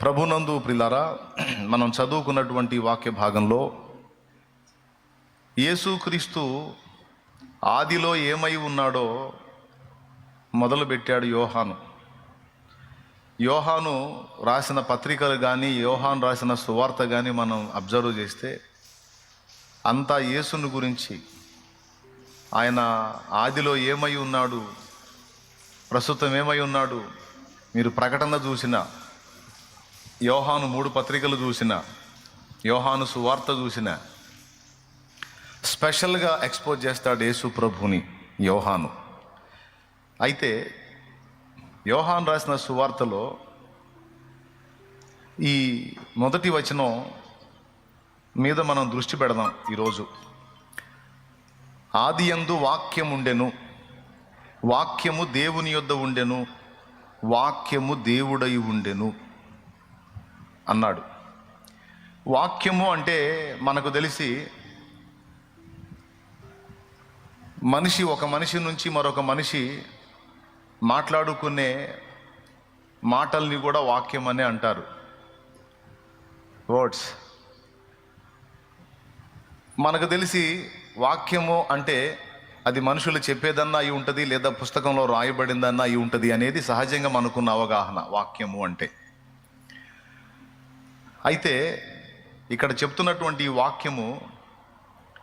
ప్రభునందు ప్రిలారా మనం చదువుకున్నటువంటి వాక్య భాగంలో యేసుక్రీస్తు ఆదిలో ఏమై ఉన్నాడో మొదలుపెట్టాడు యోహాను. యోహాను రాసిన పత్రికలు కానీ యోహాను రాసిన సువార్త కానీ మనం అబ్జర్వ్ చేస్తే అంతా యేసుని గురించి ఆయన ఆదిలో ఏమై ఉన్నాడు ప్రస్తుతం ఏమై ఉన్నాడు మీరు ప్రకటన చూసిన యోహాను మూడు పత్రికలు చూసిన యోహాను సువార్త చూసిన స్పెషల్గా ఎక్స్పోజ్ చేస్తాడు యేసు ప్రభుని యోహాను. అయితే యోహాన్ రాసిన సువార్తలో ఈ మొదటి వచనం మీద మనం దృష్టి పెడదాం ఈరోజు. ఆది ఎందు వాక్యం ఉండెను వాక్యము దేవుని యొద్ద ఉండెను వాక్యము దేవుడై ఉండెను. అన్నాడు. వాక్యము అంటే మనకు తెలిసి మనిషి ఒక మనిషి నుంచి మరొక మనిషి మాట్లాడుకునే మాటల్ని కూడా వాక్యం అనే అంటారు. వర్డ్స్ మనకు తెలిసి వాక్యము అంటే అది మనుషులు చెప్పేదన్నా అయి ఉంటుంది లేదా పుస్తకంలో రాయబడిందన్నా అయి ఉంటుంది అనేది సహజంగా మనకున్న అవగాహన వాక్యము అంటే. అయితే ఇక్కడ చెప్తున్నటువంటి ఈ వాక్యము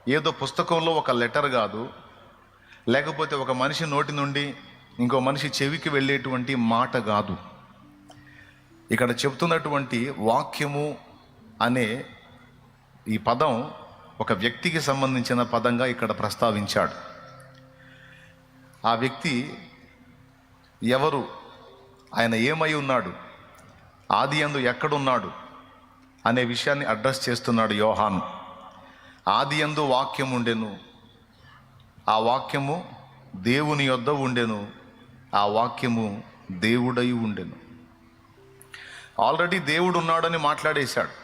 ఏదో పుస్తకంలో ఒక లెటర్ కాదు లేకపోతే ఒక మనిషి నోటి నుండి ఇంకో మనిషి చెవికి వెళ్ళేటువంటి మాట కాదు. ఇక్కడ చెప్తున్నటువంటి వాక్యము అనే ఈ పదం ఒక వ్యక్తికి సంబంధించిన పదంగా ఇక్కడ ప్రస్తావించాడు. ఆ వ్యక్తి ఎవరు? ఆయన ఏమై ఉన్నాడు? ఆది అందు ఎక్కడున్నాడు? అనే విషయాన్ని అడ్రస్ చేస్తున్నాడు యోహాన్. ఆది యందు వాక్యం ఉండెను ఆ వాక్యము దేవుని యొద్ద ఉండెను. ఆ వాక్యము దేవుడై ఉండెను. ఆల్రెడీ దేవుడు ఉన్నాడని మాట్లాడేశాడు.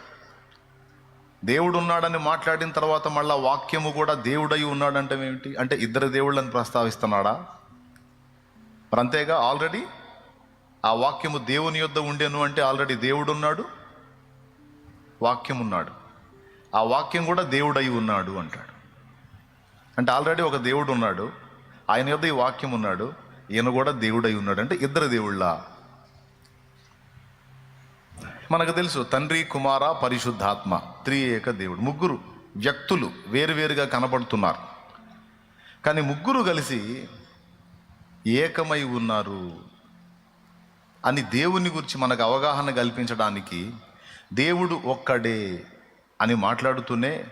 దేవుడు ఉన్నాడని మాట్లాడిన తర్వాత మళ్ళా వాక్యము కూడా దేవుడై ఉన్నాడంటే ఏమిటి? అంటే ఇద్దరు దేవుళ్ళని ప్రస్తావిస్తున్నాడా? మరి అంతేగా ఆల్రెడీ ఆ వాక్యము దేవుని యొద్ద ఉండెను అంటే ఆల్రెడీ దేవుడు ఉన్నాడు వాక్యం ఉన్నాడు ఆ వాక్యం కూడా దేవుడై ఉన్నాడు అంటాడు. అంటే ఆల్రెడీ ఒక దేవుడు ఉన్నాడు. ఆయన యొక్క ఈ వాక్యం ఉన్నాడు. ఈయన కూడా దేవుడై ఉన్నాడు. అంటే ఇద్దరు దేవుళ్ళ? మనకు తెలుసు తండ్రి కుమార పరిశుద్ధాత్మ త్రియేక దేవుడు. ముగ్గురు వ్యక్తులు వేరువేరుగా కనపడుతున్నారు కానీ ముగ్గురు కలిసి ఏకమై ఉన్నారు. అని దేవుని గురించి మనకు అవగాహన కల్పించడానికి దేవుడు ఒక్కడే అని మాట్లాడుతూనే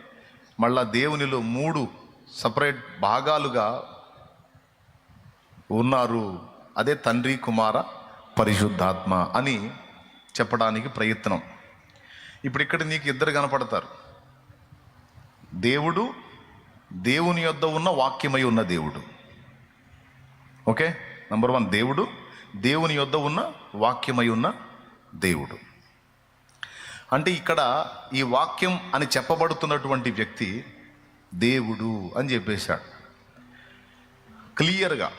మళ్ళా దేవునిలో మూడు సపరేట్ భాగాలుగా ఉన్నారు. అదే తండ్రి కుమార పరిశుద్ధాత్మ అని చెప్పడానికి ప్రయత్నం. ఇప్పుడు ఇక్కడ నీకు ఇద్దరు కనపడతారు. దేవుడు దేవుని యొద్ద ఉన్న వాక్యమై ఉన్న దేవుడు. ఓకే? నంబర్ వన్ దేవుడు దేవుని యొద్ద ఉన్న వాక్యమై ఉన్న దేవుడు. అంటే ఇక్కడ ఈ వాక్యం అని చెప్పబడుతున్నటువంటి వ్యక్తి దేవుడు అని చెప్పేశాడు. క్లియర్గా.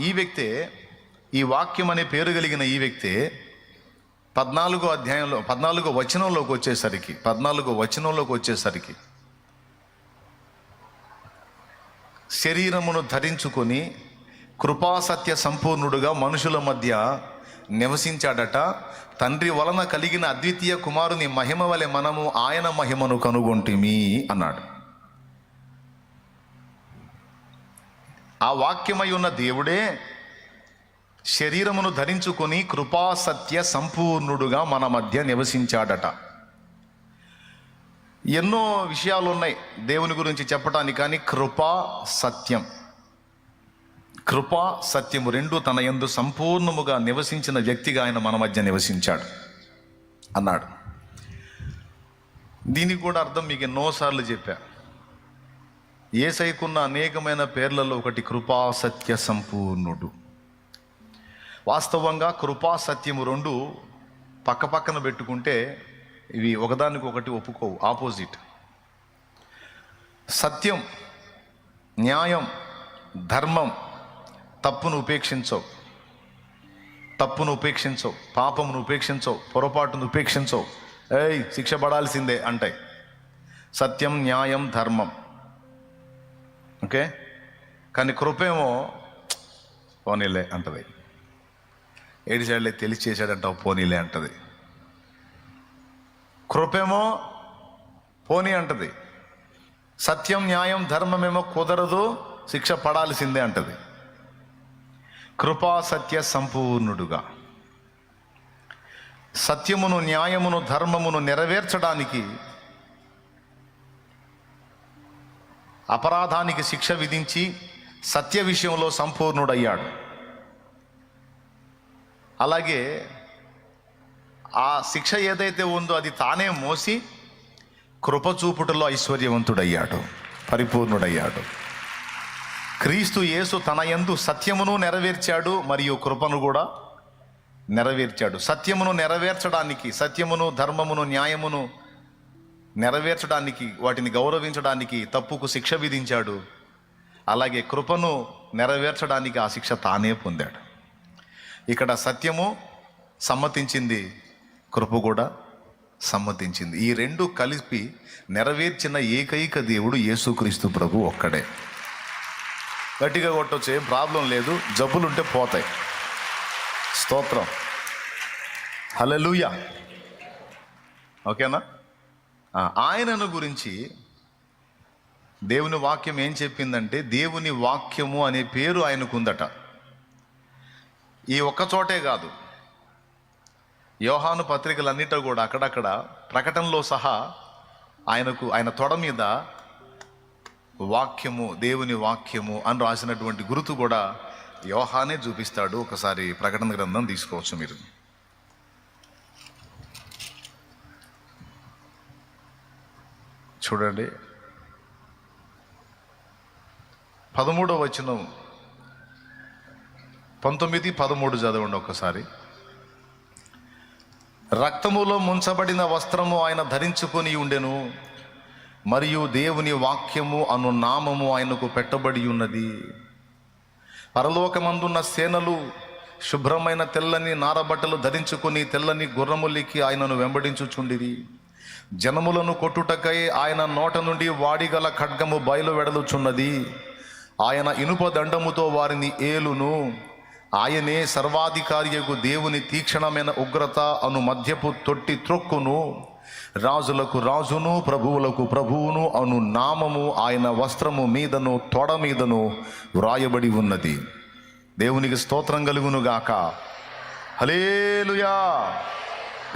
ఈ వ్యక్తే ఈ వాక్యం అనే పేరు కలిగిన ఈ వ్యక్తే పద్నాలుగో అధ్యాయంలో పద్నాలుగో వచనంలోకి వచ్చేసరికి పద్నాలుగో వచనంలోకి వచ్చేసరికి శరీరమును ధరించుకొని కృపాసత్య సంపూర్ణుడుగా మనుషుల మధ్య నివసించాడట. తండ్రి వలన కలిగిన అద్వితీయ కుమారుని మహిమ వలె మనము ఆయన మహిమను కనుగొంటిమి అన్నాడు. ఆ వాక్యమై ఉన్న దేవుడే శరీరమును ధరించుకొని కృపాసత్య సంపూర్ణుడుగా మన మధ్య నివసించాడట. ఎన్నో విషయాలు ఉన్నాయి దేవుని గురించి చెప్పడానికి కానీ కృపా సత్యం. కృప సత్యము రెండు తన యందు సంపూర్ణముగా నివసించిన వ్యక్తిగా ఆయన మన మధ్య నివసించాడు అన్నాడు. దీనికి కూడా అర్థం మీకు ఎన్నోసార్లు చెప్పా. ఏసైకున్న అనేకమైన పేర్లలో ఒకటి కృపా సత్య సంపూర్ణుడు. వాస్తవంగా కృపా సత్యము రెండు పక్క పక్కన పెట్టుకుంటే ఇవి ఒకదానికి ఒకటి ఒప్పుకోవు ఆపోజిట్. సత్యం న్యాయం ధర్మం తప్పును ఉపేక్షించవు. తప్పును ఉపేక్షించవు. పాపమును ఉపేక్షించవు. పొరపాటును ఉపేక్షించవు. ఏయ్ శిక్ష పడాల్సిందే అంటాయి. సత్యం న్యాయం ధర్మం. ఓకే? కానీ కృపేమో పోనీలే అంటది. ఏడు సైడ్లే తెలిసి చేశాడంటావు పోనీలే అంటది. కృపేమో పోనీ అంటది. సత్యం న్యాయం ధర్మమేమో కుదరదు శిక్ష పడాల్సిందే అంటది. కృపా సత్య సంపూర్ణుడుగా. సత్యమును న్యాయమును ధర్మమును నెరవేర్చడానికి అపరాధానికి శిక్ష విధించి సత్య విషయంలో సంపూర్ణుడయ్యాడు. అలాగే ఆ శిక్ష ఏదైతే ఉందో అది తానే మోసి కృపచూపుటలో ఐశ్వర్యవంతుడయ్యాడు పరిపూర్ణుడయ్యాడు. క్రీస్తు యేసు తన యందు సత్యమును నెరవేర్చాడు మరియు కృపను కూడా నెరవేర్చాడు. సత్యమును నెరవేర్చడానికి సత్యమును ధర్మమును న్యాయమును నెరవేర్చడానికి వాటిని గౌరవించడానికి తప్పుకు శిక్ష విధించాడు. అలాగే కృపను నెరవేర్చడానికి ఆ శిక్ష తానే పొందాడు. ఇక్కడ సత్యము సమ్మతించింది కృప కూడా సమ్మతించింది. ఈ రెండు కలిపి నెరవేర్చిన ఏకైక దేవుడు యేసుక్రీస్తు ప్రభు ఒక్కడే. గట్టిగా కొట్టవచ్చు ఏం ప్రాబ్లం లేదు. జబ్బులు ఉంటే పోతాయి. స్తోత్రం. హలలుయ ఓకేనా? ఆయనను గురించి దేవుని వాక్యం ఏం చెప్పిందంటే దేవుని వాక్యము అనే పేరు ఆయనకు ఉందట ఈ ఒక్క చోటే కాదు. యోహాను పత్రికలన్నిట కూడా అక్కడక్కడ ప్రకటనలో సహా ఆయనకు ఆయన తొడ మీద వాక్యము దేవుని వాక్యము అని రాసినటువంటి గురుతు కూడా యోహానే చూపిస్తాడు. ఒకసారి ప్రకటన గ్రంథం తీసుకోవచ్చు మీరు. చూడండి. పదమూడవ వచనం. పంతొమ్మిది పదమూడు చదవండి ఒకసారి. రక్తములో ముంచబడిన వస్త్రము ఆయన ధరించుకొని ఉండెను. మరియు దేవుని వాక్యము అను నామము ఆయనకు పెట్టబడి ఉన్నది. పరలోకమందున్న సేనలు శుభ్రమైన తెల్లని నారబట్టలు ధరించుకొని తెల్లని గుర్రములికి ఆయనను వెంబడించుచుండిరి. జనములను కొట్టుటకై ఆయన నోట నుండి వాడిగల ఖడ్గము బయలు వెడలుచున్నది. ఆయన ఇనుప దండముతో వారిని ఏలును. ఆయనే సర్వాధికారియకు దేవుని తీక్షణమైన ఉగ్రత అను మధ్యపు తొట్టి త్రొక్కును. రాజులకు రాజును ప్రభువులకు ప్రభువును అను నామము ఆయన వస్త్రము మీదను తొడ మీదను వ్రాయబడి ఉన్నది. దేవునికి స్తోత్రం కలుగునుగాక. హలేలుయా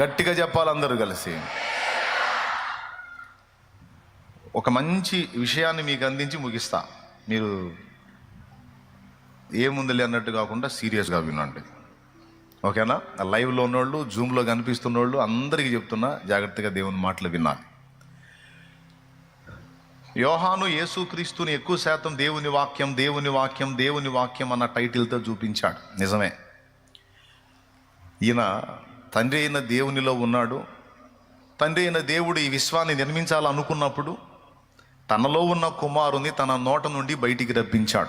గట్టిగా చెప్పాలి అందరూ కలిసి. ఒక మంచి విషయాన్ని మీకు అందించి ముగిస్తా. మీరు ఏముందిలే అన్నట్టు కాకుండా సీరియస్గా వినండి. ఓకేనా? లైవ్లో ఉన్నోళ్ళు జూమ్లో కనిపిస్తున్నోళ్ళు అందరికీ చెప్తున్నా జాగ్రత్తగా దేవుని మాటలు వినాలి. యోహాను యేసుక్రీస్తుని ఎక్కువ శాతం దేవుని వాక్యం దేవుని వాక్యం దేవుని వాక్యం అన్న టైటిల్తో చూపించాడు. నిజమే. ఈయన తండ్రి అయిన దేవునిలో ఉన్నాడు. తండ్రి అయిన దేవుడు ఈ విశ్వాన్ని నిర్మించాలనుకున్నప్పుడు తనలో ఉన్న కుమారుని తన నోట నుండి బయటికి రప్పించాడు.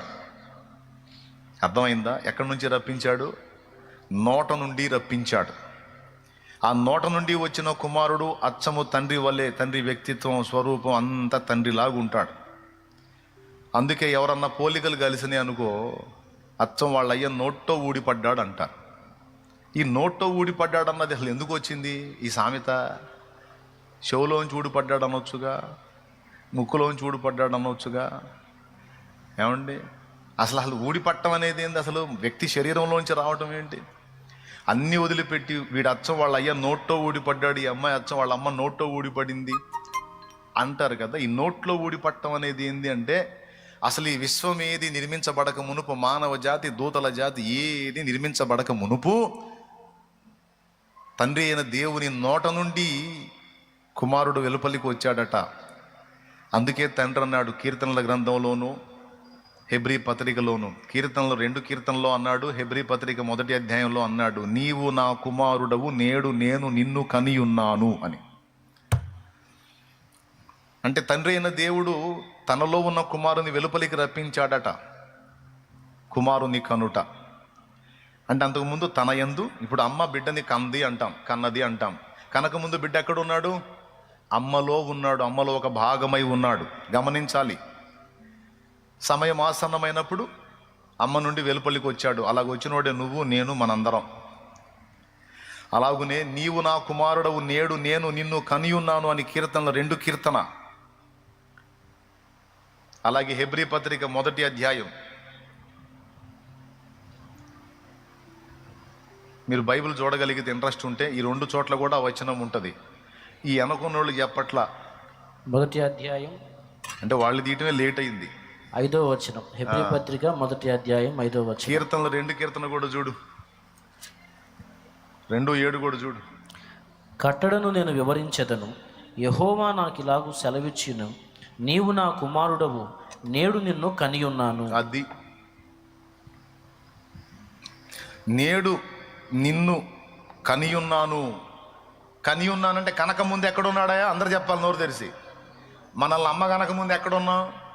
అర్థమైందా? ఎక్కడి నుంచి రప్పించాడు? నోట నుండి రప్పించాడు. ఆ నోట నుండి వచ్చిన కుమారుడు అచ్చము తండ్రి వల్లే తండ్రి వ్యక్తిత్వం స్వరూపం అంతా తండ్రిలాగుంటాడు అందుకే ఎవరన్నా పోలికలు కలిసినాయి అనుకో అచ్చం వాళ్ళ అయ్య నోట్లో ఊడిపడ్డాడు అంటారు ఈ నోట్లో ఊడిపడ్డాడు అన్నది అసలు ఎందుకు వచ్చింది? ఈ సామెత? చెవులోంచి ఊడిపడ్డాడు అనొచ్చుగా ముక్కులోంచి ఊడిపడ్డాడు అనొచ్చుగా ఏమండి? అసలు అసలు ఊడిపట్టడం అనేది ఏంది? అసలు వ్యక్తి శరీరంలోంచి రావటం ఏంటి? అన్నీ వదిలిపెట్టి వీడు అచ్చం వాళ్ళ అయ్య నోట్లో ఊడిపడ్డాడు ఈ అమ్మాయి అచ్చం వాళ్ళ అమ్మ నోట్లో ఊడిపడింది అంటారు కదా. ఈ నోట్లో ఊడిపట్టడం అనేది ఏంది అంటే అసలు ఈ విశ్వం ఏది నిర్మించబడక మునుపు మానవ జాతి దూతల జాతి ఏది నిర్మించబడక మునుపు తండ్రి అయిన దేవుని నోట నుండి కుమారుడు వెలుపలికి వచ్చాడట. అందుకే తండ్రి అన్నాడు కీర్తనల గ్రంథంలోనూ హెబ్రీ పత్రికలోను. కీర్తనలు రెండు కీర్తనలో అన్నాడు హెబ్రీ పత్రిక మొదటి అధ్యాయంలో అన్నాడు నీవు నా కుమారుడవు నేడు నేను నిన్ను కనియున్నాను అని. అంటే తండ్రి అయిన దేవుడు తనలో ఉన్న కుమారుని వెలుపలికి రప్పించాడట. కుమారుని కనుట. అంటే అంతకుముందు తన యందు ఇప్పుడు అమ్మ బిడ్డని కంది అంటాం కన్నది అంటాం. కనక ముందు బిడ్డ ఎక్కడ ఉన్నాడు అమ్మలో ఉన్నాడు అమ్మలో ఒక భాగమై ఉన్నాడు. గమనించాలి. సమయం ఆసన్నమైనప్పుడు అమ్మ నుండి వెలుపలికి వచ్చాడు. అలాగ వచ్చినోడే నువ్వు నేను మనందరం. అలాగునే నీవు నా కుమారుడవు నేడు నేను నిన్ను కనియున్నాను అని కీర్తనలు రెండు కీర్తన. అలాగే హెబ్రీ పత్రిక మొదటి అధ్యాయం. మీరు బైబిల్ చూడగలిగితే ఇంట్రెస్ట్ ఉంటే ఈ రెండు చోట్ల కూడా వచనం ఉంటుంది. ఈ అనుకున్నోళ్ళు చెప్పట్ల మొదటి అధ్యాయం. అంటే వాళ్ళు తీయటమే లేట్ అయింది. ఐదో వచనం. హెబ్రి పత్రిక మొదటి అధ్యాయం ఐదో వచనం. కీర్తనలు రెండు కీర్తన కూడా చూడు. రెండు ఏడు కూడా చూడు. కట్టడను నేను వివరించెదను. యహోవా నాకు ఇలాగు సెలవిచ్చిన. నీవు నా కుమారుడవు. నేడు నిన్ను కనియున్నాను. అది. నేడు నిన్ను కనియున్నాను. కనియున్నానంటే కనక ముందు ఎక్కడున్నాడా అందరు చెప్పాలి నోరు తెరిసి మనల్ని అమ్మ కనక ముందు ఎక్కడున్నాం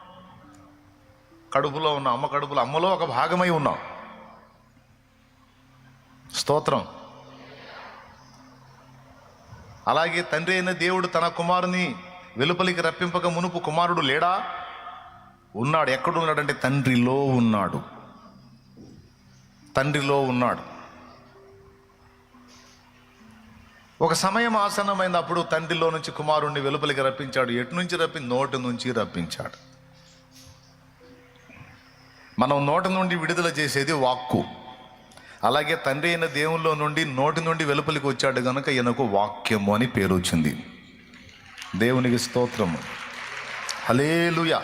కడుపులో ఉన్నాం అమ్మ కడుపులో అమ్మలో ఒక భాగమై ఉన్నాం. స్తోత్రం. అలాగే తండ్రి అయిన దేవుడు తన కుమారుని వెలుపలికి రప్పింపక మునుపు కుమారుడు లేడా? ఉన్నాడు. ఎక్కడున్నాడంటే తండ్రిలో ఉన్నాడు. తండ్రిలో ఉన్నాడు. ఒక సమయం ఆసన్నమైనప్పుడు తండ్రిలో నుంచి కుమారుణ్ణి వెలుపలికి రప్పించాడు. ఎటు నుంచి రప్పి నోటి నుంచి రప్పించాడు. మనం నోటి నుండి విడుదల చేసేది వాక్కు. అలాగే తండ్రి అయిన దేవుల్లో నుండి నోటి నుండి వెలుపలికి వచ్చాడు కనుక ఈయనకు వాక్యము అని పేరు వచ్చింది. దేవునికి స్తోత్రము. హలేలుయ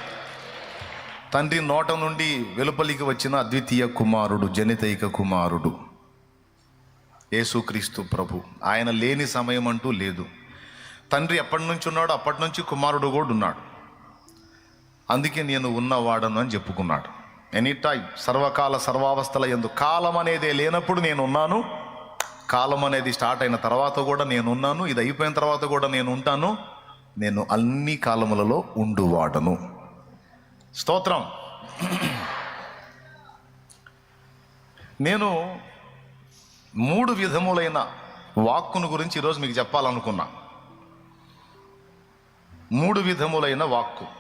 తండ్రి నోట నుండి వెలుపలికి వచ్చిన అద్వితీయ కుమారుడు జనితైక కుమారుడు. యేసుక్రీస్తు ప్రభు. ఆయన లేని సమయం అంటూ లేదు. తండ్రి ఎప్పటి నుంచి ఉన్నాడో అప్పటి నుంచి కుమారుడు కూడా ఉన్నాడు. అందుకే నేను ఉన్నవాడను అని చెప్పుకున్నాడు. ఎనీ టైం సర్వకాల సర్వావస్థల ఎందు కాలం అనేదే లేనప్పుడు నేను ఉన్నాను కాలం అనేది స్టార్ట్ అయిన తర్వాత కూడా నేను ఉన్నాను ఇది అయిపోయిన తర్వాత కూడా నేను ఉంటాను నేను అన్ని కాలములలో ఉండువాడను. స్తోత్రం. నేను మూడు విధములైన వాక్కును గురించి ఈరోజు మీకు చెప్పాలనుకున్నా. మూడు విధములైన వాక్కు.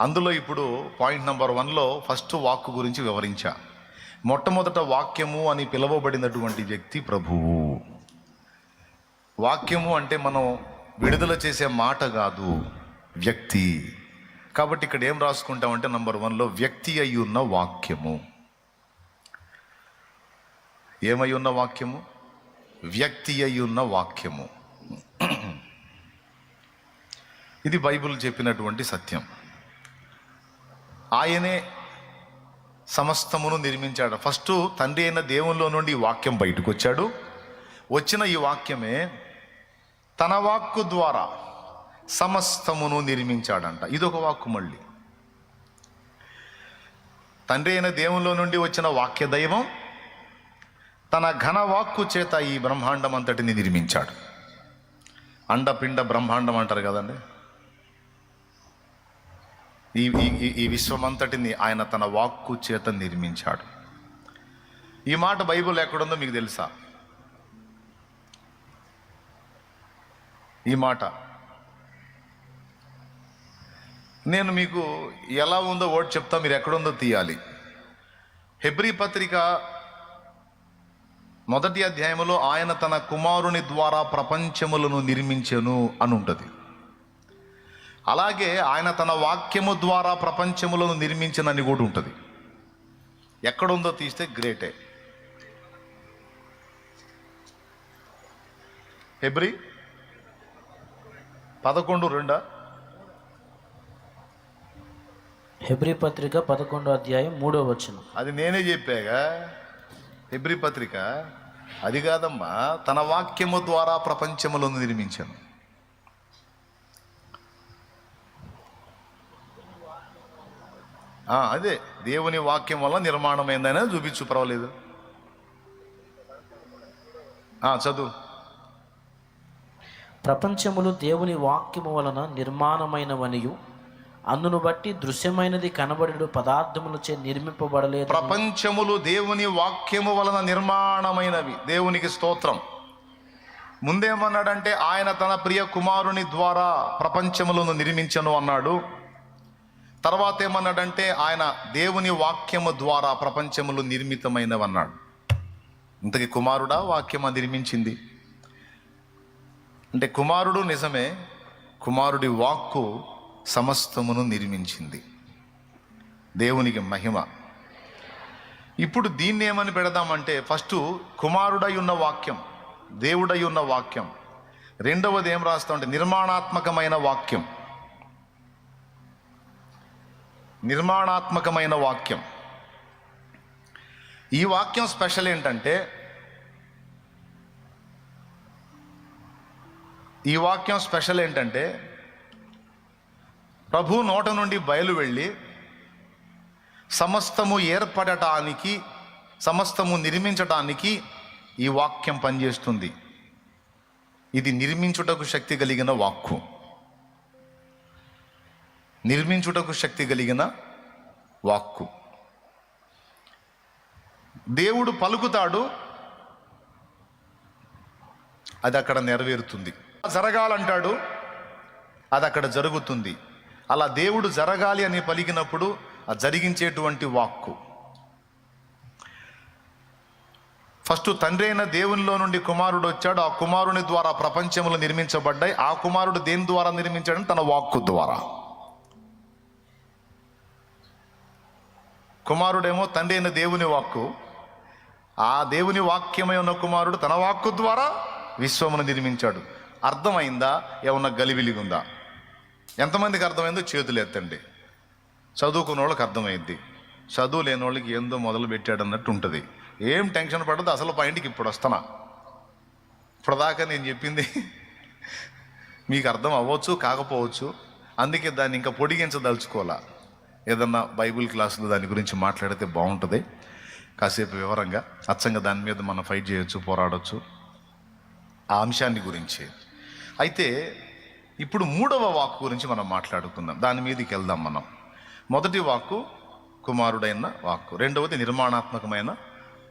అందులో ఇప్పుడు పాయింట్ నెంబర్ వన్లో ఫస్ట్ వాక్కు గురించి వివరించా. మొట్టమొదట వాక్యము అని పిలువబడినటువంటి వ్యక్తి ప్రభువు. వాక్యము అంటే మనం విడుదల చేసే మాట కాదు వ్యక్తి. కాబట్టి ఇక్కడ ఏం రాసుకుంటామంటే నంబర్ వన్లో వ్యక్తి అయి ఉన్న వాక్యము. ఏమై ఉన్న వాక్యము? వ్యక్తి అయి ఉన్న వాక్యము. ఇది బైబిల్ చెప్పినటువంటి సత్యం. ఆయనే సమస్తమును నిర్మించాడు. ఫస్ట్ తండ్రి అయిన దేవునిలో నుండి ఈ వాక్యం బయటకు వచ్చాడు వచ్చిన ఈ వాక్యమే తన వాక్కు ద్వారా సమస్తమును నిర్మించాడంట. ఇదొక వాక్కు మళ్ళీ. తండ్రి అయిన దేవునిలో నుండి వచ్చిన వాక్య దైవం తన ఘన వాక్కు చేత ఈ బ్రహ్మాండం అంతటిని నిర్మించాడు. అండపిండ బ్రహ్మాండం అంటారు కదండి? ఈ ఈ- విశ్వమంతటిని ఆయన తన వాక్కు చేత నిర్మించాడు. ఈ మాట బైబిల్ ఎక్కడుందో మీకు తెలుసా? ఈ మాట. నేను మీకు ఎలా ఉందో ఓటు చెప్తా మీరు ఎక్కడుందో తీయాలి. హెబ్రీ పత్రిక మొదటి అధ్యాయంలో ఆయన తన కుమారుని ద్వారా ప్రపంచములను నిర్మించెను అని ఉంటుంది అలాగే ఆయన తన వాక్యము ద్వారా ప్రపంచములను నిర్మించనని కూడా ఉంటుంది. ఎక్కడుందో తీస్తే గ్రేటే. హెబ్రి పదకొండు రెండా? హెబ్రి పత్రిక పదకొండో అధ్యాయం మూడో వచనం. అది నేనే చెప్పాగా. హెబ్రి పత్రిక అది కాదమ్మా తన వాక్యము ద్వారా ప్రపంచములను నిర్మించాను. అదే. దేవుని వాక్యం వల్ల నిర్మాణమైందని చూపించు పర్వాలేదు. ఆ, చదువు. ప్రపంచములు దేవుని వాక్యము వలన నిర్మాణమైనవనియు అందును బట్టి దృశ్యమైనది కనబడేడు పదార్థములచే నిర్మింపబడలేదు ప్రపంచములు దేవుని వాక్యము వలన నిర్మాణమైనవి. దేవునికి స్తోత్రం. ముందేమన్నాడంటే ఆయన తన ప్రియ కుమారుని ద్వారా ప్రపంచములను నిర్మించను అన్నాడు. తర్వాత ఏమన్నాడంటే ఆయన దేవుని వాక్యము ద్వారా ప్రపంచములు నిర్మితమైనవి అన్నాడు ఇంతకి కుమారుడా వాక్యమా నిర్మించింది? అంటే కుమారుడు నిజమే కుమారుడి వాక్కు సమస్తమును నిర్మించింది. దేవునికి మహిమ. ఇప్పుడు దీన్ని ఏమని పెడదామంటే ఫస్ట్ కుమారుడై ఉన్న వాక్యం దేవుడై ఉన్న వాక్యం. రెండవది ఏం రాస్తామంటే నిర్మాణాత్మకమైన వాక్యం. నిర్మాణాత్మకమైన వాక్యం. ఈ వాక్యం స్పెషల్ ఏంటంటే ఈ వాక్యం స్పెషల్ ఏంటంటే ప్రభు నోట నుండి బయలు వెళ్ళి సమస్తము ఏర్పడటానికి సమస్తము నిర్మించటానికి ఈ వాక్యం పనిచేస్తుంది. ఇది నిర్మించుటకు శక్తి కలిగిన వాక్కు. నిర్మించుటకు శక్తి కలిగిన వాక్కు. దేవుడు పలుకుతాడు అది అక్కడ నెరవేరుతుంది. జరగాలంటాడు అది అక్కడ జరుగుతుంది. అలా దేవుడు జరగాలి అని పలికినప్పుడు ఆ జరిగించేటువంటి వాక్కు. ఫస్ట్ తండ్రి అయిన దేవునిలో నుండి కుమారుడు వచ్చాడు. ఆ కుమారుని ద్వారా ప్రపంచములు నిర్మించబడ్డాయి. ఆ కుమారుడు దేని ద్వారా నిర్మించాడని? తన వాక్కు ద్వారా. కుమారుడేమో తండ్రి అయిన దేవుని వాక్కు. ఆ దేవుని వాక్యమై ఉన్న కుమారుడు తన వాక్కు ద్వారా విశ్వమును నిర్మించాడు. అర్థమైందా? ఏమన్నా గలివిలిగుందా ఎంతమందికి అర్థమైందో చేతులు ఎత్తండి. చదువుకున్న వాళ్ళకి అర్థమైంది చదువు లేని వాళ్ళకి ఏందో మొదలు పెట్టాడు అన్నట్టు ఉంటుంది. ఏం టెన్షన్ పడదు అసలు పాయింట్కి ఇప్పుడు వస్తానా? ఇప్పటిదాకా నేను చెప్పింది మీకు అర్థం అవ్వచ్చు కాకపోవచ్చు. అందుకే దాన్ని ఇంకా పొడిగించదలుచుకోవాలా? ఏదన్నా బైబిల్ క్లాసులో దాని గురించి మాట్లాడితే బాగుంటుంది. కాసేపు వివరంగా అచ్చంగా దాని మీద మనం ఫైట్ చేయొచ్చు పోరాడొచ్చు. ఆ అంశాన్ని గురించి. అయితే ఇప్పుడు మూడవ వాక్కు గురించి మనం మాట్లాడుకుందాం. దాని మీదకి వెళ్దాం మనం. మొదటి వాక్కు కుమారుడైన వాక్కు. రెండవది నిర్మాణాత్మకమైన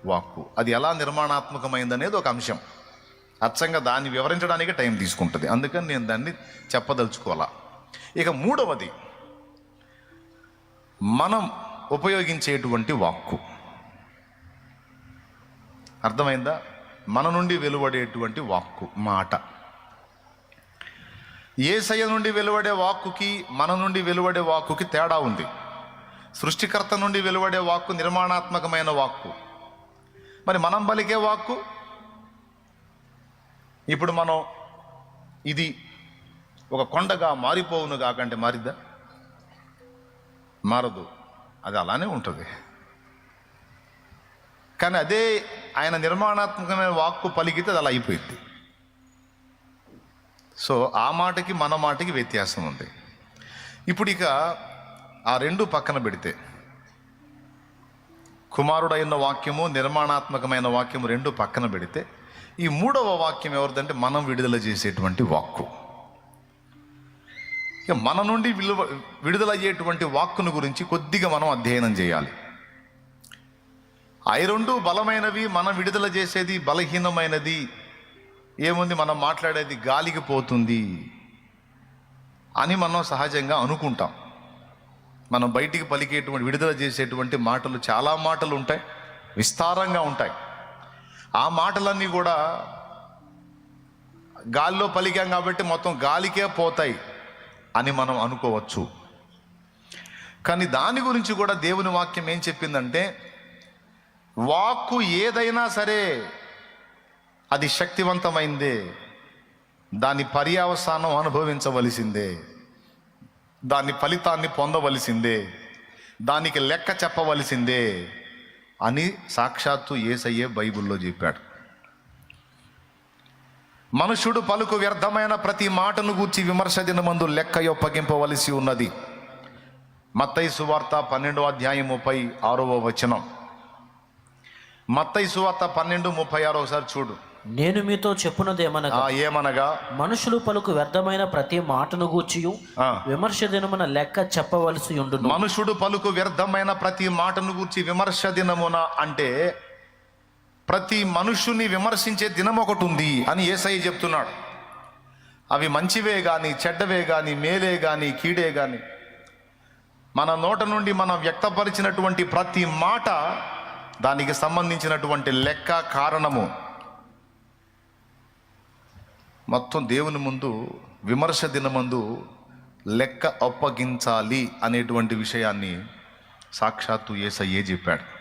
వాక్కు. అది ఎలా నిర్మాణాత్మకమైంది అనేది ఒక అంశం. అచ్చంగా దాన్ని వివరించడానికి టైం తీసుకుంటుంది. అందుకని నేను దాన్ని చెప్పదలుచుకోవాలా. ఇక మూడవది. మనం ఉపయోగించేటువంటి వాక్కు. అర్థమైందా? మన నుండి వెలువడేటువంటి వాక్కు మాట. ఏసయ్య నుండి వెలువడే వాక్కుకి మన నుండి వెలువడే వాక్కుకి తేడా ఉంది. సృష్టికర్త నుండి వెలువడే వాక్కు నిర్మాణాత్మకమైన వాక్కు. మరి మనం పలికే వాక్కు? ఇప్పుడు మనం ఇది ఒక కొండగా మారిపోవును కాకంటే మారిద్దా? మారదు. అది అలానే ఉంటుంది. కానీ అదే ఆయన నిర్మాణాత్మకమైన వాక్కు పలికితే అది అలా అయిపోయింది. సో ఆ మాటకి మన మాటకి వ్యత్యాసం ఉంది. ఇప్పుడు ఇక ఆ రెండు పక్కన పెడితే కుమారుడైన వాక్యము నిర్మాణాత్మకమైన వాక్యము రెండు పక్కన పెడితే ఈ మూడవ వాక్యం ఎవరిదంటే మనం విడుదల చేసేటువంటి వాక్కు. ఇక మన నుండి విలువ విడుదలయ్యేటువంటి వాక్కును గురించి కొద్దిగా మనం అధ్యయనం చేయాలి. అవి రెండు బలమైనవి మనం విడుదల చేసేది బలహీనమైనది. ఏముంది? మనం మాట్లాడేది గాలికి పోతుంది అని మనం సహజంగా అనుకుంటాం. మనం బయటికి పలికేటువంటి విడుదల చేసేటువంటి మాటలు చాలా మాటలు ఉంటాయి విస్తారంగా ఉంటాయి. ఆ మాటలన్నీ కూడా గాలిలో పలికాం కాబట్టి మొత్తం గాలికే పోతాయి. అని మనం అనుకోవచ్చు. కానీ దాని గురించి కూడా దేవుని వాక్యం ఏం చెప్పిందంటే వాక్కు ఏదైనా సరే అది శక్తివంతమైందే దాని పర్యావసానం అనుభవించవలసిందే దాని ఫలితాన్ని పొందవలసిందే దానికి లెక్క చెప్పవలసిందే అని సాక్షాత్తు ఏసయ్యే బైబిల్లో చెప్పాడు. మనుషుడు పలుకు వ్యర్థమైన ప్రతి మాటను గూర్చి విమర్శ దినమందు లెక్క ఒప్పగింపవలసి ఉన్నది. మత్తయి సువార్త పన్నెండో అధ్యాయం ముప్పై ఆరవ వచనం. మత్తయి సువార్త పన్నెండు ముప్పై ఆరో ఒకసారి చూడు. నేను మీతో చెప్పున్నదేమనగా ఆ ఏమనగా? మనుషులు పలుకు వ్యర్థమైన ప్రతి మాటను గూర్చియు ఆ, విమర్శ దినమున లెక్క చెప్పవలసి ఉండును. మనుషుడు పలుకు వ్యర్థమైన ప్రతి మాటను గురించి విమర్శ దినమున అంటే ప్రతి మనుషుని విమర్శించే దినం ఒకటి ఉంది అని ఏసై చెప్తున్నాడు. అవి మంచివే కానీ చెడ్డవే కానీ మేలే కానీ కీడే కానీ మన నోట నుండి మనం వ్యక్తపరిచినటువంటి ప్రతి మాట దానికి సంబంధించినటువంటి లెక్క కారణము. మొత్తం దేవుని ముందు విమర్శ దినమందు లెక్క అప్పగించాలి అనేటువంటి విషయాన్ని సాక్షాత్తు ఏసయ్యే చెప్పాడు.